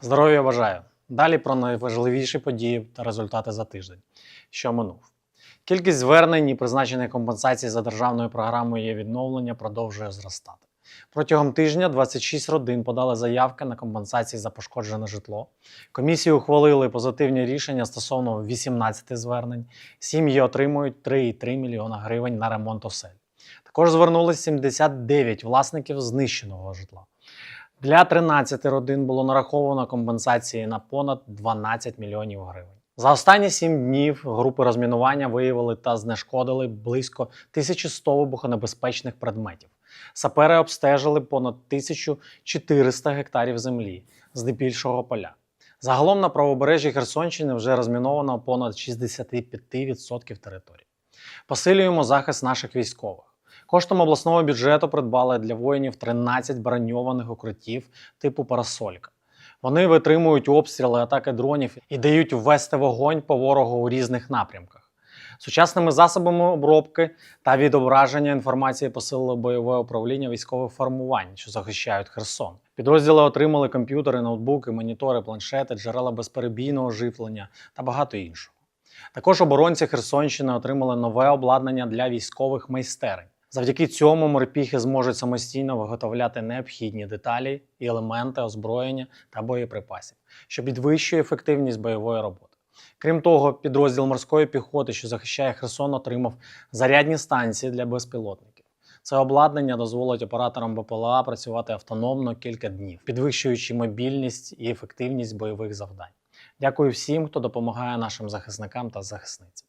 Здоров'я бажаю! Далі про найважливіші події та результати за тиждень, що минув. Кількість звернень і призначених компенсацій за державною програмою є відновлення продовжує зростати. Протягом тижня 26 родин подали заявки на компенсації за пошкоджене житло. Комісії ухвалили позитивні рішення стосовно 18 звернень. Сім'ї отримують 3,3 мільйона гривень на ремонт осель. Також звернулись 79 власників знищеного житла. Для 13 родин було нараховано компенсації на понад 12 мільйонів гривень. За останні 7 днів групи розмінування виявили та знешкодили близько 1100 вибухонебезпечних предметів. Сапери обстежили понад 1400 гектарів землі, здебільшого поля. Загалом на правобережжі Херсонщини вже розміновано понад 65% території. Посилюємо захист наших військових. Коштом обласного бюджету придбали для воїнів 13 броньованих укриттів типу парасолька. Вони витримують обстріли, атаки дронів і дають ввести вогонь по ворогу у різних напрямках. Сучасними засобами обробки та відображення інформації посилили бойове управління військових формувань, що захищають Херсон. Підрозділи отримали комп'ютери, ноутбуки, монітори, планшети, джерела безперебійного живлення та багато іншого. Також оборонці Херсонщини отримали нове обладнання для військових майстерень. Завдяки цьому морпіхи зможуть самостійно виготовляти необхідні деталі і елементи озброєння та боєприпасів, що підвищує ефективність бойової роботи. Крім того, підрозділ морської піхоти, що захищає Херсон, отримав зарядні станції для безпілотників. Це обладнання дозволить операторам БПЛА працювати автономно кілька днів, підвищуючи мобільність і ефективність бойових завдань. Дякую всім, хто допомагає нашим захисникам та захисницям.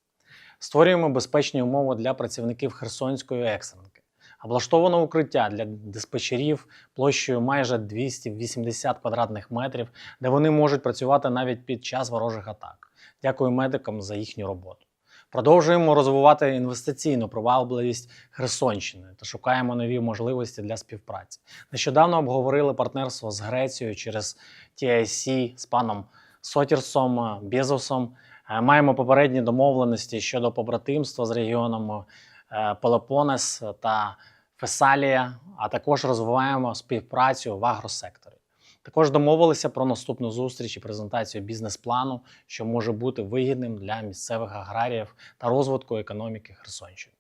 Створюємо безпечні умови для працівників Херсонської екстренки. Облаштовано укриття для диспетчерів площею майже 280 квадратних метрів, де вони можуть працювати навіть під час ворожих атак. Дякую медикам за їхню роботу. Продовжуємо розвивати інвестиційну привабливість Херсонщини та шукаємо нові можливості для співпраці. Нещодавно обговорили партнерство з Грецією через TIC з паном Сотірсом Безосом. Е, Маємо попередні домовленості щодо побратимства з регіонами е, Пелопонес та Фесалія, а також розвиваємо співпрацю в агросекторі. Також домовилися про наступну зустріч і презентацію бізнес-плану, що може бути вигідним для місцевих аграріїв та розвитку економіки Херсонщини.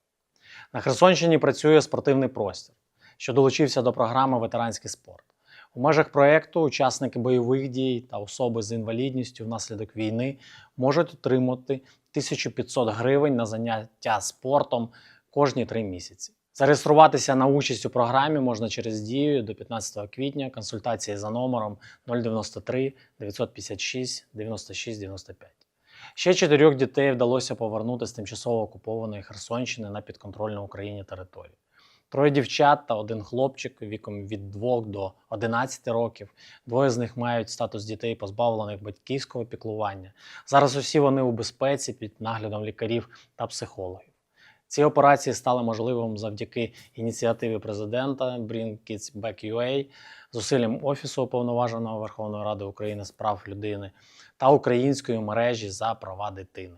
На Херсонщині працює спортивний простір, що долучився до програми Ветеранський спорт. У межах проєкту учасники бойових дій та особи з інвалідністю внаслідок війни можуть отримати 1500 гривень на заняття спортом кожні три місяці. Зареєструватися на участь у програмі можна через дію до 15 квітня. Консультації за номером 093 956 96 95. Ще чотирьох дітей вдалося повернути з тимчасово окупованої Херсонщини на підконтрольну Україні територію. Троє дівчат та один хлопчик віком від 2 до 11 років. Двоє з них мають статус дітей, позбавлених батьківського піклування. Зараз усі вони у безпеці під наглядом лікарів та психологів. Ці операції стали можливим завдяки ініціативі президента Bring Kids Back UA, зусиллям Офісу уповноваженого Верховної Ради України з прав людини та української мережі за права дитини.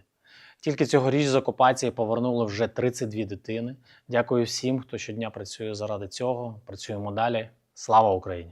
Тільки цьогоріч з окупації повернули вже 32 дитини. Дякую всім, хто щодня працює заради цього. Працюємо далі. Слава Україні!